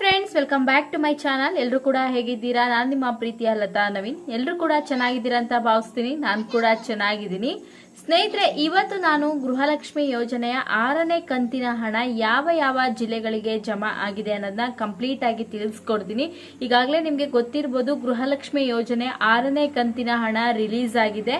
Friends welcome back to my channel ಎಲ್ಲರೂ ಕೂಡ ಹೇಗಿದ್ದೀರಾ? ನಾನು ನಿಮ್ಮ ಪ್ರೀತಿಯ ಲತಾ ನವೀನ್. ಎಲ್ಲರೂ ಕೂಡ ಚೆನ್ನಾಗಿದ್ದೀರಾ ಅಂತ ಭಾವಿಸ್ತೀನಿ. ನಾನು ಕೂಡ ಚೆನ್ನಾಗಿದ್ದೀನಿ. ಸ್ನೇಹಿತರೆ, ಇವತ್ತು ನಾನು ಗೃಹಲಕ್ಷ್ಮಿ ಯೋಜನೆಯ ಆರನೇ ಕಂತಿನ ಹಣ ಯಾವ ಯಾವ ಜಿಲ್ಲೆಗಳಿಗೆ ಜಮಾ ಆಗಿದೆ ಅನ್ನೋದನ್ನ ಕಂಪ್ಲೀಟ್ ಆಗಿ ತಿಳಿಸ್ಕೊಡ್ತೀನಿ. ಈಗಾಗಲೇ ನಿಮಗೆ ಗೊತ್ತಿರ್ಬೋದು, ಗೃಹಲಕ್ಷ್ಮಿ ಯೋಜನೆ ಆರನೇ ಕಂತಿನ ಹಣ ರಿಲೀಸ್ ಆಗಿದೆ.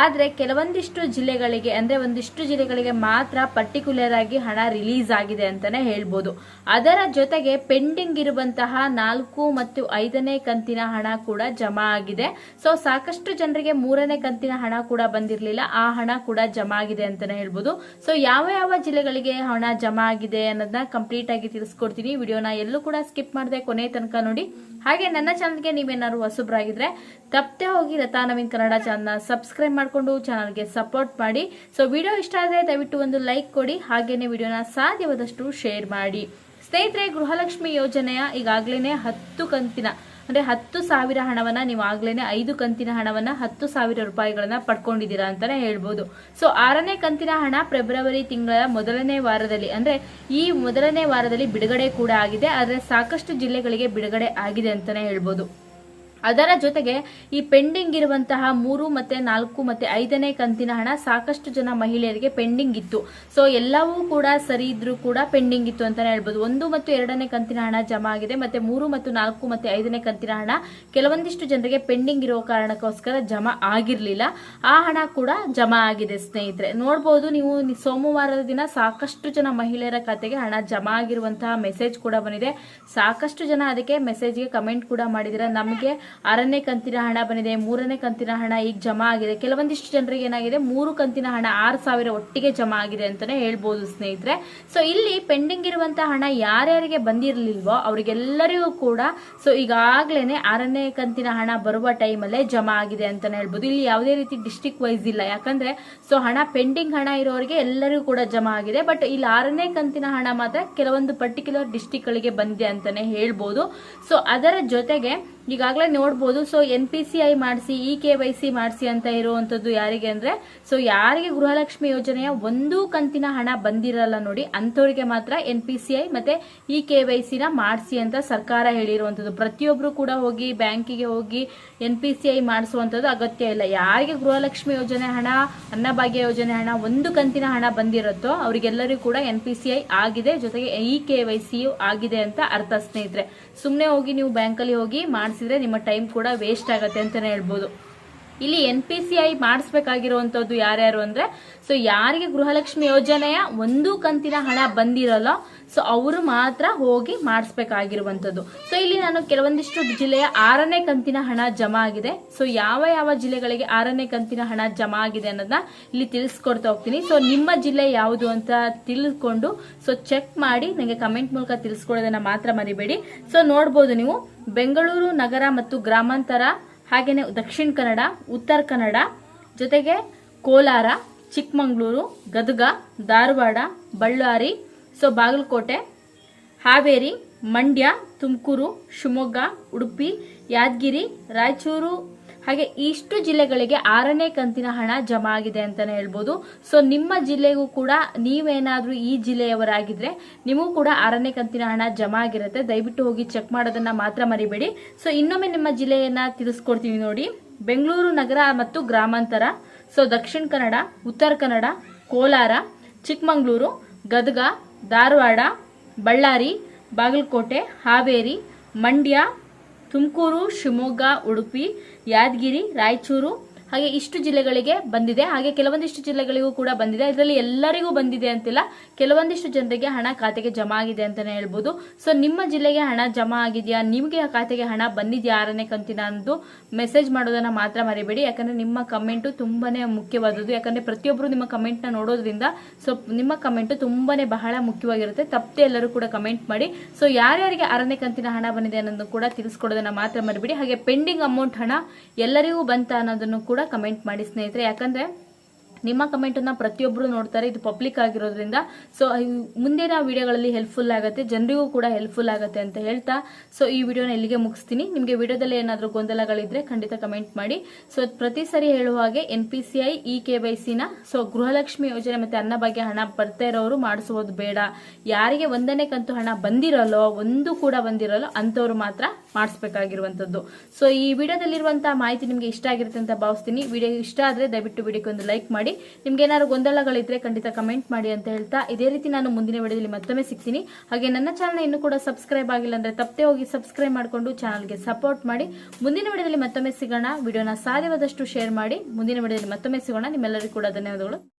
ಆದರೆ ಕೆಲವೊಂದಿಷ್ಟು ಜಿಲ್ಲೆಗಳಿಗೆ, ಅಂದ್ರೆ ಒಂದಿಷ್ಟು ಜಿಲ್ಲೆಗಳಿಗೆ ಮಾತ್ರ ಪರ್ಟಿಕ್ಯುಲರ್ ಆಗಿ ಹಣ ರಿಲೀಸ್ ಆಗಿದೆ ಅಂತಾನೆ ಹೇಳ್ಬೋದು. ಅದರ ಜೊತೆಗೆ ಪೆಂಡಿಂಗ್ ಇರುವಂತಹ ನಾಲ್ಕು ಮತ್ತು ಐದನೇ ಕಂತಿನ ಹಣ ಕೂಡ ಜಮಾ ಆಗಿದೆ. ಸೊ ಸಾಕಷ್ಟು ಜನರಿಗೆ ಮೂರನೇ ಕಂತಿನ ಹಣ ಕೂಡ ಬಂದಿರಲಿಲ್ಲ. ಆ ಹಣ ಕೂಡ ಜಮಾ ಆಗಿದೆ ಅಂತಾನೆ ಹೇಳ್ಬೋದು. ಸೊ ಯಾವ ಯಾವ ಜಿಲ್ಲೆಗಳಿಗೆ ಹಣ ಜಮಾ ಆಗಿದೆ ಅನ್ನೋದನ್ನ ಕಂಪ್ಲೀಟ್ ಆಗಿ ತಿಳಿಸ್ಕೊಡ್ತೀನಿ. ವಿಡಿಯೋನ ಎಲ್ಲೂ ಕೂಡ ಸ್ಕಿಪ್ ಮಾಡದೆ ಕೊನೆ ತನಕ ನೋಡಿ. ಹಾಗೆ ನನ್ನ ಚಾನಲ್ಗೆ ನೀವೇನಾದ್ರು ಹೊಸಬ್ರಾಗಿದ್ರೆ, ತಪ್ಪದೆ ಹೋಗಿ ಲತಾ ನವೀನ್ ಕನ್ನಡ ಚಾನಲ್ನ ಸಬ್ಸ್ಕ್ರೈಬ್ ಮಾಡಿಕೊಂಡು ಚಾನಲ್ಗೆ ಸಪೋರ್ಟ್ ಮಾಡಿ. ಸೊ ವಿಡಿಯೋ ಇಷ್ಟ ಆದರೆ ದಯವಿಟ್ಟು ಒಂದು ಲೈಕ್ ಕೊಡಿ. ಹಾಗೇನೆ ವಿಡಿಯೋನ ಸಾಧ್ಯವಾದಷ್ಟು ಶೇರ್ ಮಾಡಿ. ಸ್ನೇಹಿತರೆ, ಗೃಹಲಕ್ಷ್ಮಿ ಯೋಜನೆಯ ಈಗಾಗಲೇ ಹತ್ತು ಕಂತಿನ, ಅಂದ್ರೆ ಹತ್ತು ಸಾವಿರ ಹಣವನ್ನ ನೀವು ಆಗ್ಲೇನೆ ಐದು ಕಂತಿನ ಹಣವನ್ನ ಹತ್ತು ಸಾವಿರ ರೂಪಾಯಿಗಳನ್ನು ಪಡ್ಕೊಂಡಿದ್ದೀರಾ ಅಂತಾನೆ ಹೇಳ್ಬೋದು. ಸೊ ಆರನೇ ಕಂತಿನ ಹಣ ಫೆಬ್ರವರಿ ತಿಂಗಳ ಮೊದಲನೇ ವಾರದಲ್ಲಿ, ಅಂದ್ರೆ ಈ ಮೊದಲನೇ ವಾರದಲ್ಲಿ ಬಿಡುಗಡೆ ಕೂಡ ಆಗಿದೆ, ಆದರೆ ಸಾಕಷ್ಟು ಜಿಲ್ಲೆಗಳಿಗೆ ಬಿಡುಗಡೆ ಆಗಿದೆ ಅಂತಾನೆ ಹೇಳ್ಬೋದು. ಅದರ ಜೊತೆಗೆ ಈ ಪೆಂಡಿಂಗ್ ಇರುವಂತಹ ಮೂರು ಮತ್ತೆ ನಾಲ್ಕು ಮತ್ತೆ ಐದನೇ ಕಂತಿನ ಹಣ ಸಾಕಷ್ಟು ಜನ ಮಹಿಳೆಯರಿಗೆ ಪೆಂಡಿಂಗ್ ಇತ್ತು. ಸೊ ಎಲ್ಲವೂ ಕೂಡ ಸರಿ ಇದ್ರೂ ಕೂಡ ಪೆಂಡಿಂಗ್ ಇತ್ತು ಅಂತಾನೆ ಹೇಳ್ಬೋದು. ಒಂದು ಮತ್ತು ಎರಡನೇ ಕಂತಿನ ಹಣ ಜಮಾ ಆಗಿದೆ ಮತ್ತೆ ಮೂರು ಮತ್ತು ನಾಲ್ಕು ಮತ್ತೆ ಐದನೇ ಕಂತಿನ ಹಣ ಕೆಲವೊಂದಿಷ್ಟು ಜನರಿಗೆ ಪೆಂಡಿಂಗ್ ಇರೋ ಕಾರಣಕ್ಕೋಸ್ಕರ ಜಮಾ ಆಗಿರ್ಲಿಲ್ಲ. ಆ ಹಣ ಕೂಡ ಜಮಾ ಆಗಿದೆ ಸ್ನೇಹಿತರೆ. ನೋಡ್ಬೋದು ನೀವು ಸೋಮವಾರದ ದಿನ ಸಾಕಷ್ಟು ಜನ ಮಹಿಳೆಯರ ಖಾತೆಗೆ ಹಣ ಜಮಾ ಆಗಿರುವಂತಹ ಮೆಸೇಜ್ ಕೂಡ ಬಂದಿದೆ. ಸಾಕಷ್ಟು ಜನ ಅದಕ್ಕೆ ಮೆಸೇಜ್ಗೆ ಕಮೆಂಟ್ ಕೂಡ ಮಾಡಿದಿರ ನಮಗೆ ಆರನೇ ಕಂತಿನ ಹಣ ಬಂದಿದೆ, ಮೂರನೇ ಕಂತಿನ ಹಣ ಈಗ ಜಮಾ ಆಗಿದೆ. ಕೆಲವೊಂದಿಷ್ಟು ಜನರಿಗೆ ಏನಾಗಿದೆ, ಮೂರು ಕಂತಿನ ಹಣ ಆರು ಸಾವಿರ ಒಟ್ಟಿಗೆ ಜಮಾ ಆಗಿದೆ ಅಂತಾನೆ ಹೇಳ್ಬೋದು ಸ್ನೇಹಿತರೆ. ಸೊ ಇಲ್ಲಿ ಪೆಂಡಿಂಗ್ ಇರುವಂತ ಹಣ ಯಾರ್ಯಾರಿಗೆ ಬಂದಿರಲಿಲ್ವೋ ಅವರಿಗೆಲ್ಲರಿಗೂ ಕೂಡ ಸೊ ಈಗಾಗ್ಲೇನೆ ಆರನೇ ಕಂತಿನ ಹಣ ಬರುವ ಟೈಮಲ್ಲೇ ಜಮಾ ಆಗಿದೆ ಅಂತಾನೆ ಹೇಳ್ಬೋದು. ಇಲ್ಲಿ ಯಾವುದೇ ರೀತಿ ಡಿಸ್ಟಿಕ್ ವೈಸ್ ಇಲ್ಲ. ಯಾಕಂದ್ರೆ ಸೊ ಹಣ ಪೆಂಡಿಂಗ್ ಹಣ ಇರೋರಿಗೆ ಎಲ್ಲರಿಗೂ ಕೂಡ ಜಮಾ ಆಗಿದೆ. ಬಟ್ ಇಲ್ಲಿ ಆರನೇ ಕಂತಿನ ಹಣ ಮಾತ್ರ ಕೆಲವೊಂದು ಪರ್ಟಿಕ್ಯುಲರ್ ಡಿಸ್ಟಿಕ್ ಗಳಿಗೆ ಬಂದಿದೆ ಅಂತಾನೆ ಹೇಳ್ಬೋದು. ಸೊ ಅದರ ಜೊತೆಗೆ ಈಗಾಗಲೇ ನೋಡ್ಬೋದು. So N P C I ಮಾಡಿಸಿ ಇ ಕೆ ವೈ ಸಿ ಮಾಡಿಸಿ ಅಂತ ಇರುವಂತದ್ದು ಯಾರಿಗೆ ಅಂದ್ರೆ ಸೊ ಯಾರಿಗೆ ಗೃಹಲಕ್ಷ್ಮಿ ಯೋಜನೆಯ ಒಂದು ಕಂತಿನ ಹಣ ಬಂದಿರಲ್ಲ ನೋಡಿ, ಅಂಥವ್ರಿಗೆ ಮಾತ್ರ ಎನ್ ಪಿ ಸಿ ಐ ಮತ್ತೆ ಇ ಕೆ ವೈ ಸಿನ ಮಾಡಿಸಿ ಅಂತ ಸರ್ಕಾರ ಹೇಳಿರುವಂಥದ್ದು. ಪ್ರತಿಯೊಬ್ರು ಕೂಡ ಹೋಗಿ ಬ್ಯಾಂಕಿಗೆ ಹೋಗಿ ಎನ್ ಪಿ ಸಿ ಐ ಮಾಡಿಸುವಂಥದ್ದು ಅಗತ್ಯ ಇಲ್ಲ. ಯಾರಿಗೆ ಗೃಹಲಕ್ಷ್ಮಿ ಯೋಜನೆ ಹಣ, ಅನ್ನಭಾಗ್ಯ ಯೋಜನೆ ಹಣ ಒಂದು ಕಂತಿನ ಹಣ ಬಂದಿರುತ್ತೋ, ಅವರಿಗೆಲ್ಲರಿಗೂ ಕೂಡ ಎನ್ ಪಿ ಸಿ ಐ ಆಗಿದೆ. ಜೊತೆಗೆ ಇ ಕೆ ವೈ ಸಿಯು ಆಗಿದೆ ಅಂತ ಅರ್ಥ ಸ್ನೇಹಿತರೆ. ಸುಮ್ಮನೆ ಹೋಗಿ ನೀವು ಬ್ಯಾಂಕಲ್ಲಿ ಹೋಗಿ ಮಾಡಿಸಿದ್ರೆ ನಿಮ್ಮ ಟೈಮ್ ಕೂಡ ವೇಸ್ಟ್ ಆಗುತ್ತೆ ಅಂತಾನೆ ಹೇಳ್ಬೋದು. ಇಲ್ಲಿ ಎನ್ ಪಿ ಸಿ ಐ ಮಾಡಿಸ್ಬೇಕಾಗಿರುವಂತದ್ದು ಯಾರ್ಯಾರು ಅಂದ್ರೆ ಸೊ ಯಾರಿಗೆ ಗೃಹಲಕ್ಷ್ಮಿ ಯೋಜನೆಯ ಒಂದು ಕಂತಿನ ಹಣ ಬಂದಿರಲ್ಲ ಸೊ ಅವರು ಮಾತ್ರ ಹೋಗಿ ಮಾಡಿಸ್ಬೇಕಾಗಿರುವಂತದ್ದು. ಸೊ ಇಲ್ಲಿ ನಾನು ಕೆಲವೊಂದಿಷ್ಟು ಜಿಲ್ಲೆಯ ಆರನೇ ಕಂತಿನ ಹಣ ಜಮಾ ಆಗಿದೆ. ಸೊ ಯಾವ ಯಾವ ಜಿಲ್ಲೆಗಳಿಗೆ ಆರನೇ ಕಂತಿನ ಹಣ ಜಮಾ ಆಗಿದೆ ಅನ್ನೋದನ್ನ ಇಲ್ಲಿ ತಿಳಿಸ್ಕೊಡ್ತಾ ಹೋಗ್ತೀನಿ. ಸೊ ನಿಮ್ಮ ಜಿಲ್ಲೆ ಯಾವುದು ಅಂತ ತಿಳಿದುಕೊಂಡು ಸೊ ಚೆಕ್ ಮಾಡಿ ನನಗೆ ಕಮೆಂಟ್ ಮೂಲಕ ತಿಳಿಸ್ಕೊಡೋದನ್ನ ಮಾತ್ರ ಮರಿಬೇಡಿ. ಸೊ ನೋಡ್ಬೋದು ನೀವು, ಬೆಂಗಳೂರು ನಗರ ಮತ್ತು ಗ್ರಾಮಾಂತರ ಹಾಗೇನೆ ದಕ್ಷಿಣ ಕನ್ನಡ, ಉತ್ತರ ಕನ್ನಡ, ಜೊತೆಗೆ ಕೋಲಾರ, ಚಿಕ್ಕಮಗಳೂರು, ಗದಗ, ಧಾರವಾಡ, ಬಳ್ಳಾರಿ, ಸೊ ಬಾಗಲಕೋಟೆ, ಹಾವೇರಿ, ಮಂಡ್ಯ, ತುಮಕೂರು, ಶಿವಮೊಗ್ಗ, ಉಡುಪಿ, ಯಾದಗಿರಿ, ರಾಯಚೂರು ಹಾಗೆ ಇಷ್ಟು ಜಿಲ್ಲೆಗಳಿಗೆ ಆರನೇ ಕಂತಿನ ಹಣ ಜಮಾ ಆಗಿದೆ ಅಂತಾನೆ ಹೇಳ್ಬೋದು. ಸೊ ನಿಮ್ಮ ಜಿಲ್ಲೆಗೂ ಕೂಡ ನೀವೇನಾದ್ರೂ ಈ ಜಿಲ್ಲೆಯವರಾಗಿದ್ರೆ ನಿಮಗೂ ಕೂಡ ಆರನೇ ಕಂತಿನ ಹಣ ಜಮಾ ಆಗಿರುತ್ತೆ. ದಯವಿಟ್ಟು ಹೋಗಿ ಚೆಕ್ ಮಾಡೋದನ್ನ ಮಾತ್ರ ಮರಿಬೇಡಿ. ಸೊ ಇನ್ನೊಮ್ಮೆ ನಿಮ್ಮ ಜಿಲ್ಲೆಯನ್ನ ತಿಳಿಸ್ಕೊಡ್ತೀನಿ ನೋಡಿ. ಬೆಂಗಳೂರು, ನಗರ ಮತ್ತು ಗ್ರಾಮಾಂತರ. ಸೊ ದಕ್ಷಿಣ ಕನ್ನಡ, ಉತ್ತರ ಕನ್ನಡ, ಕೋಲಾರ, ಚಿಕ್ಕಮಗಳೂರು, ಗದಗ, ಧಾರವಾಡ, ಬಳ್ಳಾರಿ, ಬಾಗಲಕೋಟೆ, ಹಾವೇರಿ, ಮಂಡ್ಯ ತುಮಕೂರು ಶಿವಮೊಗ್ಗ ಉಡುಪಿ ಯಾದಗಿರಿ ರಾಯಚೂರು ಹಾಗೆ ಇಷ್ಟು ಜಿಲ್ಲೆಗಳಿಗೆ ಬಂದಿದೆ. ಹಾಗೆ ಕೆಲವೊಂದಿಷ್ಟು ಜಿಲ್ಲೆಗಳಿಗೂ ಕೂಡ ಬಂದಿದೆ. ಇದರಲ್ಲಿ ಎಲ್ಲರಿಗೂ ಬಂದಿದೆ ಅಂತಿಲ್ಲ. ಕೆಲವೊಂದಿಷ್ಟು ಜನರಿಗೆ ಹಣ ಖಾತೆಗೆ ಜಮಾ ಆಗಿದೆ ಅಂತಾನೆ ಹೇಳ್ಬೋದು. ಸೊ ನಿಮ್ಮ ಜಿಲ್ಲೆಗೆ ಹಣ ಜಮಾ ಆಗಿದೆಯಾ? ನಿಮಗೆ ಖಾತೆಗೆ ಹಣ ಬಂದಿದೆಯಾ ಆರನೇ ಕಂತಿನ ಅಂದು? ಮೆಸೇಜ್ ಮಾಡೋದನ್ನ ಮಾತ್ರ ಮರಿಬೇಡಿ. ಯಾಕಂದ್ರೆ ನಿಮ್ಮ ಕಮೆಂಟು ತುಂಬಾನೇ ಮುಖ್ಯವಾದದ್ದು. ಯಾಕಂದ್ರೆ ಪ್ರತಿಯೊಬ್ಬರು ನಿಮ್ಮ ಕಮೆಂಟ್ನ ನೋಡೋದ್ರಿಂದ ಸೊ ನಿಮ್ಮ ಕಮೆಂಟ್ ತುಂಬಾನೇ ಬಹಳ ಮುಖ್ಯವಾಗಿರುತ್ತೆ. ತಪ್ಪದೆ ಎಲ್ಲರೂ ಕೂಡ ಕಮೆಂಟ್ ಮಾಡಿ. ಸೊ ಯಾರ್ಯಾರಿಗೆ ಆರನೇ ಕಂತಿನ ಹಣ ಬಂದಿದೆ ಅನ್ನೋದನ್ನು ಕೂಡ ತಿಳಿಸ್ಕೊಡೋದನ್ನ ಮಾತ್ರ ಮರಿಬೇಡಿ. ಹಾಗೆ ಪೆಂಡಿಂಗ್ ಅಮೌಂಟ್ ಹಣ ಎಲ್ಲರಿಗೂ ಬಂತ ಅನ್ನೋದನ್ನು ಕೂಡ ಕಮೆಂಟ್ ಮಾಡಿ ಸ್ನೇಹಿತರೆ. ಯಾಕಂದ್ರೆ ನಿಮ್ಮ ಕಮೆಂಟನ್ನು ಪ್ರತಿಯೊಬ್ಬರು ನೋಡ್ತಾರೆ, ಇದು ಪಬ್ಲಿಕ್ ಆಗಿರೋದ್ರಿಂದ. ಸೊ ಮುಂದಿನ ವಿಡಿಯೋಗಳಲ್ಲಿ ಹೆಲ್ಪ್ಫುಲ್ ಆಗುತ್ತೆ, ಜನರಿಗೂ ಕೂಡ ಹೆಲ್ಪ್ಫುಲ್ ಆಗುತ್ತೆ ಅಂತ ಹೇಳ್ತಾ. ಸೊ ಈ ವಿಡಿಯೋನ ಇಲ್ಲಿಗೆ ಮುಗಿಸ್ತೀನಿ. ನಿಮಗೆ ವಿಡಿಯೋದಲ್ಲಿ ಏನಾದರೂ ಗೊಂದಲಗಳಿದ್ರೆ ಖಂಡಿತ ಕಮೆಂಟ್ ಮಾಡಿ. ಸೊ ಪ್ರತಿ ಸರಿ ಹೇಳುವ ಹಾಗೆ N P C I E K Y ಸಿನ ಸೊ ಗೃಹಲಕ್ಷ್ಮಿ ಯೋಜನೆ ಮತ್ತೆ ಅನ್ನಭಾಗ್ಯ ಹಣ ಬರ್ತಾ ಇರೋರು ಮಾಡಿಸುವುದು ಬೇಡ. ಯಾರಿಗೆ ಒಂದನೇ ಕಂತು ಹಣ ಬಂದಿರಲ್ಲೋ, ಒಂದು ಕೂಡ ಬಂದಿರಲ್ಲೋ, ಅಂಥವ್ರು ಮಾತ್ರ ಮಾಡಿಸ್ಬೇಕಾಗಿರುವಂಥದ್ದು. ಸೊ ಈ ವಿಡಿಯೋದಲ್ಲಿರುವಂತಹ ಮಾಹಿತಿ ನಿಮಗೆ ಇಷ್ಟ ಆಗಿರುತ್ತೆ ಅಂತ ಭಾವಿಸ್ತೀನಿ. ವಿಡಿಯೋ ಇಷ್ಟ ಆದರೆ ದಯವಿಟ್ಟು ವಿಡಿಯೋಕ್ಕೆ ಒಂದು ಲೈಕ್ ಮಾಡಿ. ನಿಮ್ಗೆ ಏನಾದ್ರು ಗೊಂದಲಗಳಿದ್ರೆ ಖಂಡಿತ ಕಮೆಂಟ್ ಮಾಡಿ ಅಂತ ಹೇಳ್ತಾ ಇದೇ ರೀತಿ ನಾನು ಮುಂದಿನ ವಿಡಿಯೋದಲ್ಲಿ ಮತ್ತೊಮ್ಮೆ ಸಿಗ್ತೀನಿ. ಹಾಗೆ ನನ್ನ ಚಾನಲ್ ಇನ್ನು ಕೂಡ ಸಬ್ಸ್ಕ್ರೈಬ್ ಆಗಿಲ್ಲ ಅಂದ್ರೆ ತಪ್ಪೇ ಹೋಗಿ ಸಬ್ಸ್ಕ್ರೈಬ್ ಮಾಡಿಕೊಂಡು ಚಾನಲ್ಗೆ ಸಪೋರ್ಟ್ ಮಾಡಿ. ಮುಂದಿನ ವಿಡಿಯೋದಲ್ಲಿ ಮತ್ತೊಮ್ಮೆ ಸಿಗೋಣ. ವಿಡಿಯೋನ ಸಾಧ್ಯವಾದಷ್ಟು ಶೇರ್ ಮಾಡಿ. ಮುಂದಿನ ವಿಡಿಯೋದಲ್ಲಿ ಮತ್ತೊಮ್ಮೆ ಸಿಗೋಣ. ನಿಮ್ಮೆಲ್ಲರಿಗೂ ಕೂಡ ಧನ್ಯವಾದಗಳು.